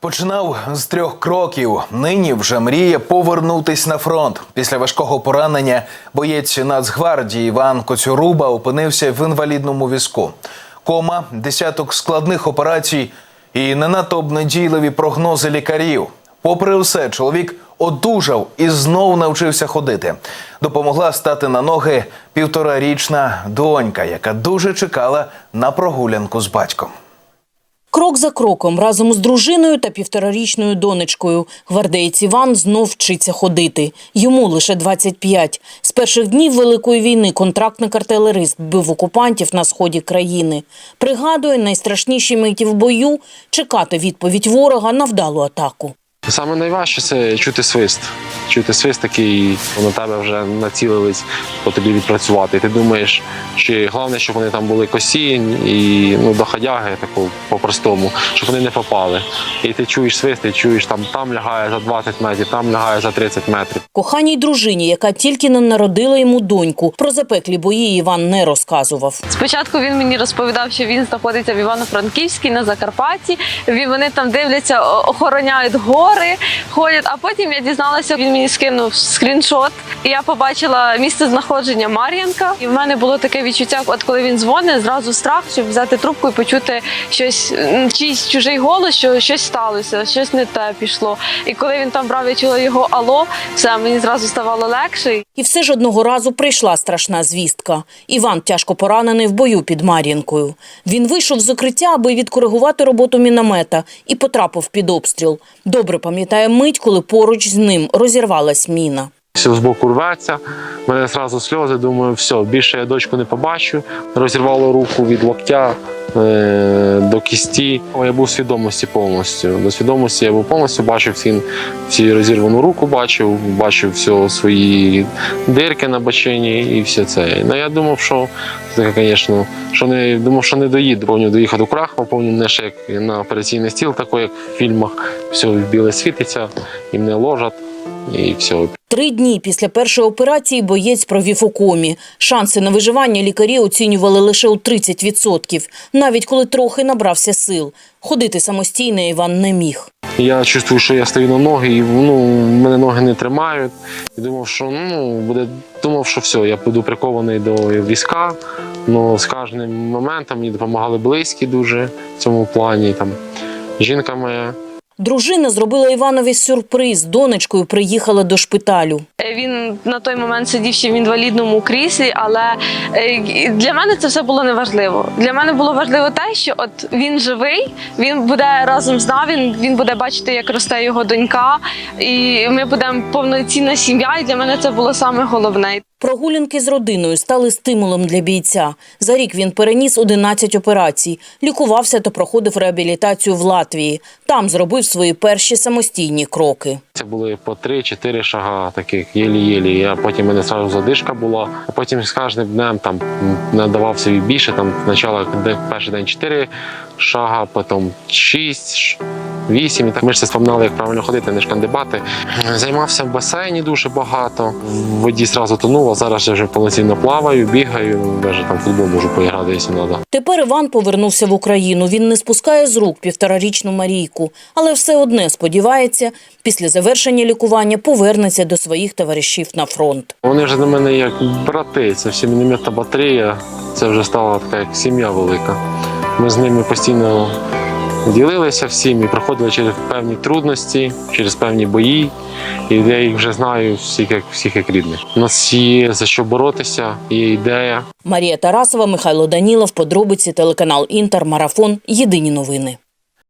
Починав з трьох кроків. Нині вже мріє повернутись на фронт. Після важкого поранення боєць Нацгвардії Іван Коцюруба опинився в інвалідному візку. Кома, десяток складних операцій і не надто обнадійливі прогнози лікарів. Попри все, чоловік одужав і знов навчився ходити. Допомогла стати на ноги півторарічна донька, яка дуже чекала на прогулянку з батьком. Крок за кроком разом з дружиною та півторарічною донечкою гвардеєць Іван знов вчиться ходити. Йому лише 25. З перших днів Великої війни контрактний артилерист бив окупантів на сході країни. Пригадує, найстрашніші миті в бою – чекати відповідь ворога на вдалу атаку. Саме найважче це чути свист. Чути свист такий, на тебе вже націлились по тобі відпрацювати. І ти думаєш, що головне, щоб вони там були косі і ну, доходяги таку по-простому, щоб вони не попали. І ти чуєш свист, і чуєш, там, там лягає за 20 метрів, там лягає за 30 метрів. Коханій дружині, яка тільки не народила йому доньку, про запеклі бої Іван не розказував. Спочатку він мені розповідав, що він знаходиться в Івано-Франківській на Закарпатті. Він- Вони там дивляться, охороняють гори, ходять. А потім я дізналася, він мені скинув скріншот. І я побачила місце знаходження Мар'янка. І в мене було таке відчуття, от коли він дзвонить, зразу страх, щоб взяти трубку і почути щось, чийсь чужий голос, що щось сталося, щось не те пішло. І коли він там брав, я чула його алло, все мені зразу ставало легше. І все ж одного разу прийшла страшна звістка. Іван тяжко поранений в бою під Мар'їнкою. Він вийшов з укриття, аби відкоригувати роботу міномета, і потрапив під обстріл. Добре пам'ятає мить, коли поруч з ним розірвалась міна. Все збоку рветься, в мене одразу сльози. Думаю, все, більше я дочку не побачу. Розірвало руку від локтя е, до кісті. Я був в свідомості повністю. До свідомості я був повністю бачив всі, всі розірвану руку, бачив, бачив все свої дирки на бочині і все це. Ну я думав, що таке, звісно, що не думав, що не доїду. Повністю доїхав до Крахова, повністю мене ще як на операційний стіл, такий, як в фільмах. Все біле світиться, і мене ложать, і все. Три дні після першої операції боєць провів у комі. Шанси на виживання лікарі оцінювали лише у 30%, навіть коли трохи набрався сил. Ходити самостійно Іван не міг. Я чувствую, що я стою на ноги, і ну, мене ноги не тримають. І думав, що ну, буде, думав, що все, я буду прикований до війська. Ну, з кожним моментом мені допомагали близькі дуже в цьому плані. Там, жінка моя. Дружина зробила Іванові сюрприз. Донечкою приїхала до шпиталю. Е, Він на той момент сидів ще в інвалідному кріслі, але е, для мене це все було неважливо. Для мене було важливо те, що от він живий, він буде разом з нами, він, він буде бачити, як росте його донька, і ми будемо повноцінна сім'я. І для мене це було саме головне. Прогулянки з родиною стали стимулом для бійця. За рік він переніс 11 операцій, лікувався та проходив реабілітацію в Латвії. Там зробив свої перші самостійні кроки. Це були по 3-4 шага, таких єлі-єлі. А потім мене одразу задишка була. А потім з кожним днем там надавав собі більше. Там спочатку перший день 4 шага, потім 6, 8. І так ми ж це споминали, як правильно ходити, не шкандибати. Займався в басейні дуже багато. В воді зразу тонув, а зараз я вже повноцінно плаваю, бігаю. Навіть там футбол можу поіграти, якщо треба. Тепер Іван повернувся в Україну. Він не спускає з рук півторарічну Марійку, але все одне сподівається, після завершення лікування повернеться до своїх товаришів на фронт. Вони вже для мене як брати, це всі мінометна батарея. Це вже стала така як сім'я велика. Ми з ними постійно ділилися всім і проходили через певні трудності, через певні бої. І я їх вже знаю всіх як всіх як рідних. У нас є за що боротися, є ідея. Марія Тарасова, Михайло Данілов, подробиці телеканал Інтер, Марафон. Єдині новини.